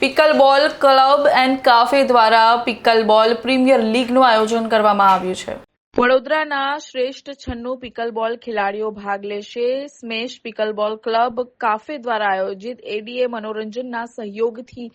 પિકલબોલ club and cafe દ્વારા પિકલબોલ premier લીગનું આયોજન કરવામાં આવ્યું છે. વડોદરાના શ્રેષ્ઠ છન્નું પિકલબોલ ખેલાડીઓ ભાગ લેશે. સ્મેશ પિકલબોલ ક્લબ કાફે દ્વારા આયોજિત એડીએ મનોરંજનના સહયોગથી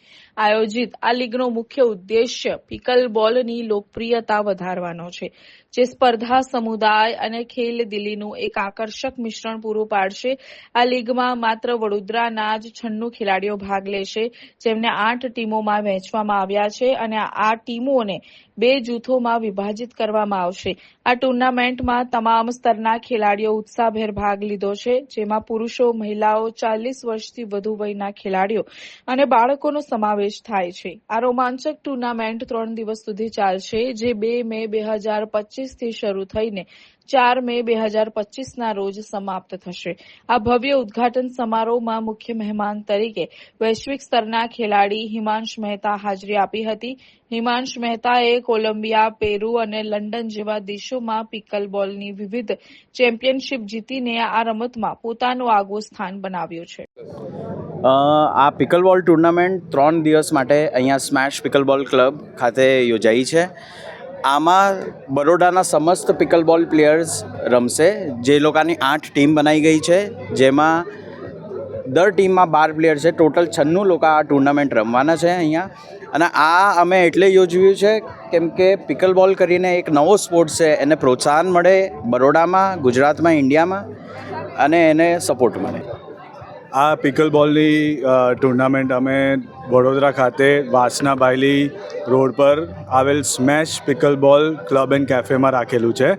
આયોજિત આ લીગનો મુખ્ય ઉદ્દેશ્ય પિકલબોલની લોકપ્રિયતા વધારવાનો છે, જે સ્પર્ધા સમુદાય અને ખેલ દિલીનું એક આકર્ષક મિશ્રણ પૂરું પાડશે. આ લીગમાં માત્ર વડોદરાના જ છન્નું ખેલાડીઓ ભાગ લેશે, જેમને આઠ ટીમોમાં વહેંચવામાં આવ્યા છે અને આ ટીમોને બે જૂથોમાં વિભાજિત કરવામાં આવશે. આ ટુર્નામેન્ટમાં તમામ સ્તરના ખેલાડીઓ ઉત્સાહભેર ભાગ લીધો છે, જેમાં પુરુષો, મહિલાઓ, ચાલીસ વર્ષથી વધુ વયના ખેલાડીઓ અને બાળકોનો સમાવેશ થાય છે. આ રોમાંચક ટુર્નામેન્ટ ત્રણ દિવસ સુધી ચાલશે, જે બે મે બે હજાર પચીસથી શરૂ થઈને ચાર મે બે હજાર પચીસના રોજ સમાપ્ત થશે. આ ભવ્ય ઉદ્ઘાટન સમારોહમાં મુખ્ય મહેમાન તરીકે વૈશ્વિક સ્તરના ખેલાડી હિમાંશ મહેતા હાજરી આપી હતી. હિમાંશ મહેતાએ કોલંબિયા, પેરુ અને લંડન જેવા દેશોમાં પિકલબોલની વિવિધ ચેમ્પિયનશિપ જીતીને આ રમતમાં પોતાનું આગવું સ્થાન બનાવ્યું છે. આ પિકલબોલ ટુર્નામેન્ટ ત્રણ દિવસ માટે અહીંયા સ્મેશ પિકલબોલ ક્લબ ખાતે યોજાઈ છે. આમાં બરોડાના સમસ્ત પિકલબોલ પ્લેયર્સ રમશે. જે લોકોની આઠ ટીમ બનાવી ગઈ છે, જેમાં દર ટીમમાં બાર પ્લેયર છે. ટોટલ છન્નું લોકો આ ટુર્નામેન્ટ રમવાના છે અહીંયા. અને આ અમે એટલે યોજ્યું છે કેમ કે પિકલ બોલ કરીને એક નવો સ્પોર્ટ્સ છે. એને પ્રોત્સાહન મળે બરોડામાં, ગુજરાતમાં, ઇન્ડિયામાં અને એને સપોર્ટ મળે. આ પિકલ બોલની ટુર્નામેન્ટ અમે વડોદરા ખાતે વાસના બાયલી રોડ પર આવેલ સ્મેશ પિકલબોલ ક્લબ એન્ડ કેફેમાં રાખેલું છે.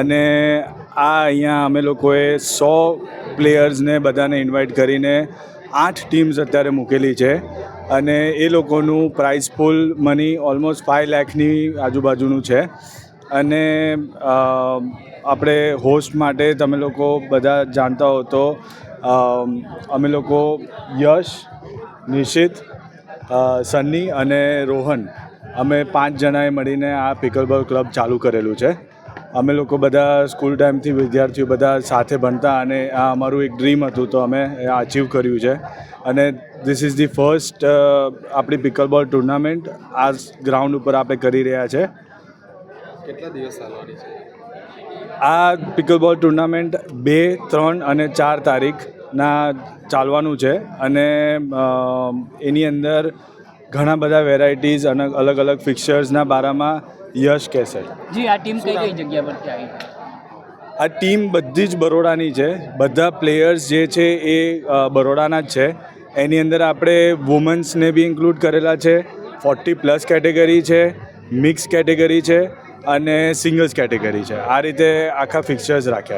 અને આ અહીંયા અમે લોકોએ સો પ્લેયર્સને બધાને ઇન્વાઇટ કરીને આઠ ટીમ્સ અત્યારે મૂકેલી છે. અને એ લોકોનું prize pool money almost five લેખની આજુબાજુનું છે. અને આપણે હોસ્ટ માટે તમે લોકો બધા જાણતા હો તો અમે લોકો યશ, નિશિત સન્ની અને રોહન, અમે પાંચ જણાએ મળીને આ પિકલબોલ ક્લબ ચાલુ કરેલું છે. અમે લોકો બધા સ્કૂલ ટાઈમથી વિદ્યાર્થીઓ બધા સાથે ભણતા અને આ અમારું એક ડ્રીમ હતું તો અમે અચીવ કર્યું છે. અને ધીસ ઇઝ ધી ફર્સ્ટ આપણી પિકલ બોલ ટુર્નામેન્ટ આ ગ્રાઉન્ડ ઉપર આપણે કરી રહ્યા છે. કેટલા દિવસ ચાલવાની છે? આ પિકલબોલ ટુર્નામેન્ટ બે ત્રણ અને ચાર તારીખના ચાલવાનું છે અને એની અંદર ઘણા બધા વેરાયટીઝ અને અલગ અલગ ફિક્ચર્સના બારામાં યશ કહેશે જી આ ટીમ કઈ કઈ જગ્યા પરથી આવી? આ ટીમ બધી જ બરોડાની છે. બધા પ્લેયર્સ જે છે એ બરોડાના જ છે. એની અંદર આપણે વુમન્સને બી ઇન્ક્લુડ કરેલા છે. ફોર્ટી પ્લસ કેટેગરી છે મિક્સ કેટેગરી છે અને સિંગલ્સ કેટેગરી છે. આ રીતે આખા ફિક્ચર્સ રાખ્યા છે.